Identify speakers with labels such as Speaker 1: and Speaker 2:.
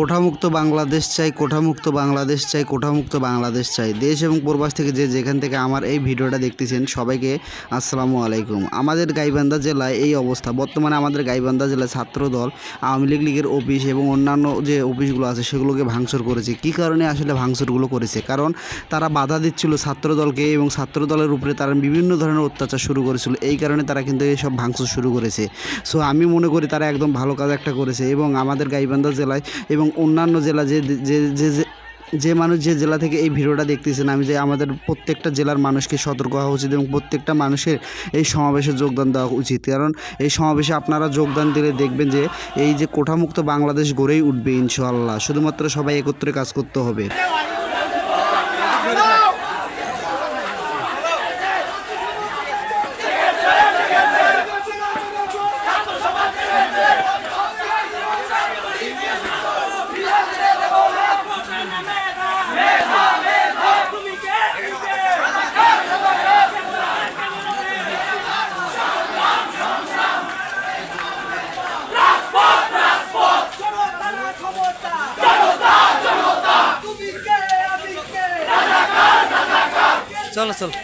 Speaker 1: কোঠামুক্ত বাংলাদেশ চাই, কোঠামুক্ত বাংলাদেশ চাই, কোঠামুক্ত বাংলাদেশ চাই। দেশ এবং প্রবাস থেকে যে যেখান থেকে আমার এই ভিডিওটা দেখতেছেন, সবাইকে আসসালামু আলাইকুম। আমাদের গাইবান্ধা জেলায় এই অবস্থা। বর্তমানে আমাদের গাইবান্ধা জেলায় ছাত্রদল, আওয়ামী লীগ লীগের অফিস এবং অন্যান্য যে অফিসগুলো আছে, সেগুলোকে ভাঙচুর করেছে। কী কারণে আসলে ভাঙচুরগুলো করেছে? কারণ তারা বাধা দিচ্ছিল ছাত্রদলকে এবং ছাত্রদলের উপরে তারা বিভিন্ন ধরনের অত্যাচার শুরু করেছিল। এই কারণে তারা কিন্তু এইসব ভাঙচুর শুরু করেছে। সো আমি মনে করি তারা একদম ভালো কাজ একটা করেছে এবং আমাদের গাইবান্ধা জেলায় এবং অন্যান্য জেলা যে যে যে যে মানুষ যে জেলা থেকে এই ভিডিওটা দেখতেছেন, আমি যে আমাদের প্রত্যেকটা জেলার মানুষকে সতর্ক হওয়া উচিত এবং প্রত্যেকটা মানুষের এই সমাবেশে যোগদান দেওয়া উচিত। কারণ এই সমাবেশে আপনারা যোগদান দিলে দেখবেন যে এই যে কোঠামুক্ত বাংলাদেশ গড়েই উঠবে ইনশাল্লাহ শুধুমাত্র সবাই একত্রে কাজ করতে হবে।
Speaker 2: চলো চলো।